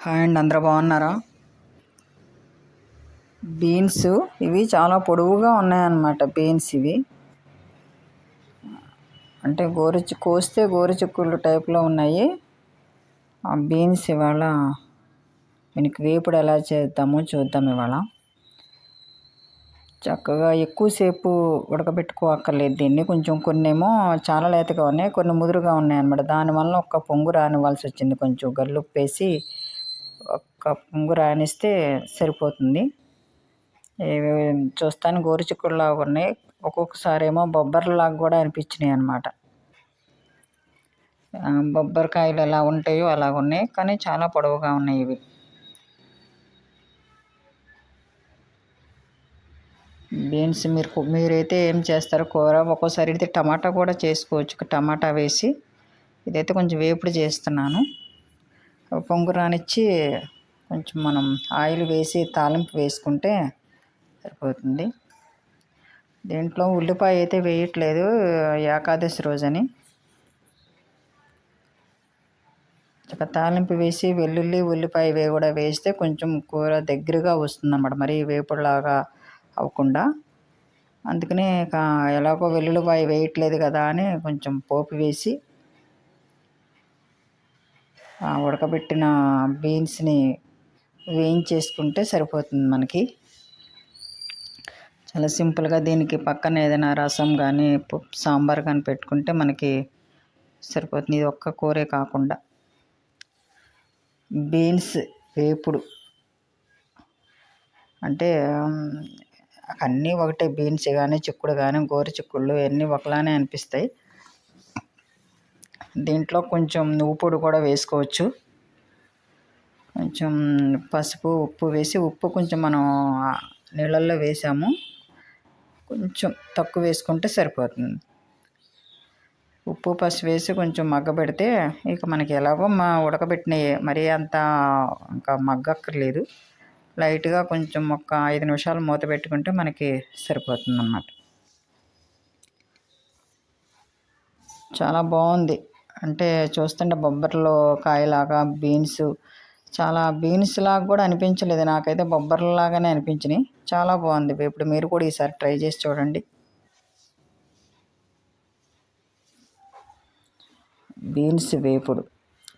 Hi అండి అందరూ బాగున్నారా? బీన్స్ ఇవి చాలా పొడవుగా ఉన్నాయన్నమాట బీన్స్ ఇవి. అంటే గోరుచు కోస్తే గోరుచిక్కుళ్ళు టైప్లో ఉన్నాయి. ఆ బీన్స్ ఇవాళ దీనికి వేపుడు ఎలా చేద్దామో చూద్దాం ఇవాళ. చక్కగా ఎక్కువసేపు ఉడకబెట్టుకోక్కర్లేదు దీన్ని కొంచెం కొన్నేమో చాలా లేతగా ఉన్నాయి కొన్ని ముదురుగా ఉన్నాయి అన్నమాట. దానివల్ల ఒక్క పొంగు రానివ్వాల్సి వచ్చింది కొంచెం గల్లుప్పేసి ఒక్క రానిస్తే సరిపోతుంది. ఇవి చూస్తాను గోరుచిక్కుడులాగా ఉన్నాయి. ఒక్కొక్కసారి ఏమో బొబ్బర్లాగా కూడా అనిపించినాయి అనమాట బొబ్బరికాయలు ఎలా ఉంటాయో అలా ఉన్నాయి. కానీ చాలా పొడవుగా ఉన్నాయి ఇవి. బీన్స్ మీరు మీరైతే ఏం చేస్తారు? కూర ఒక్కోసారి అయితే టమాటా కూడా చేసుకోవచ్చు. టమాటా వేసి ఇదైతే కొంచెం వేపుడు చేస్తున్నాను. పొంగు రానిచ్చి కొంచెం మనం ఆయిల్ వేసి తాలింపు వేసుకుంటే సరిపోతుంది. దీంట్లో ఉల్లిపాయ అయితే వేయట్లేదు ఏకాదశి రోజని. ఇక తాలింపు వేసి వెల్లుల్లి ఉల్లిపాయ వే కూడా వేస్తే కొంచెం కూర దగ్గరగా వస్తుంది అన్నమాట మరి వేపుడులాగా అవ్వకుండా. అందుకనే ఎలాగో వెల్లుల్లిపాయ వేయట్లేదు కదా అని కొంచెం పోపు వేసి ఉడకబెట్టిన బీన్స్ని వేయించేసుకుంటే సరిపోతుంది మనకి. చాలా సింపుల్గా దీనికి పక్కన ఏదైనా రసం కానీ సాంబార్ కానీ పెట్టుకుంటే మనకి సరిపోతుంది. ఇది ఒక్క కూరే కాకుండా. బీన్స్ వేపుడు. అంటే అన్నీ ఒకటే బీన్స్ కానీ చిక్కుడు కానీ గోరు చిక్కుళ్ళు అన్నీ ఒకలానే అనిపిస్తాయి. దీంట్లో కొంచెం నువ్వు పొడి కూడా వేసుకోవచ్చు. కొంచెం పసుపు ఉప్పు వేసి ఉప్పు కొంచెం మనం నీళ్ళల్లో వేసాము. కొంచెం తక్కువ వేసుకుంటే సరిపోతుంది. ఉప్పు పసుపు వేసి కొంచెం మగ్గబెడితే ఇక మనకి ఎలాగో మా ఉడకబెట్టినవి మరీ అంత ఇంకా మగ్గక్కర్లేదు. లైట్గా కొంచెం ఒక ఐదు నిమిషాలు మూత పెట్టుకుంటే మనకి సరిపోతుంది అన్నమాట చాలా బాగుంది. అంటే చూస్తుంటే బొబ్బర్లో కాయలాగా బీన్స్ చాలా బీన్స్ లాగా కూడా అనిపించలేదు. నాకైతే బొబ్బర్లాగానే అనిపించినాయి. చాలా బాగుంది ఇప్పుడు మీరు కూడా ఈసారి ట్రై చేసి చూడండి. బీన్స్ వేపుడు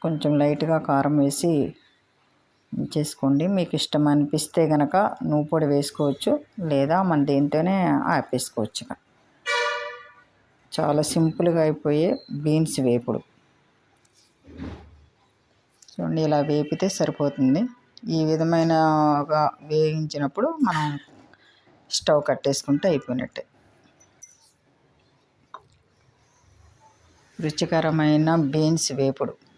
కొంచెం లైట్గా కారం వేసి చేసుకోండి మీకు ఇష్టం అనిపిస్తే కనుక నువ్వు పొడి వేసుకోవచ్చు. లేదా మన దీంతోనే ఆపేసుకోవచ్చు చాలా సింపుల్గా అయిపోయే బీన్స్ వేపుడు చూడండి ఇలా వేపితే సరిపోతుంది. ఈ విధమైనగా వేయించినప్పుడు మనం స్టవ్ కట్టేసుకుంటే అయిపోయినట్టే. రుచికరమైన బీన్స్ వేపుడు.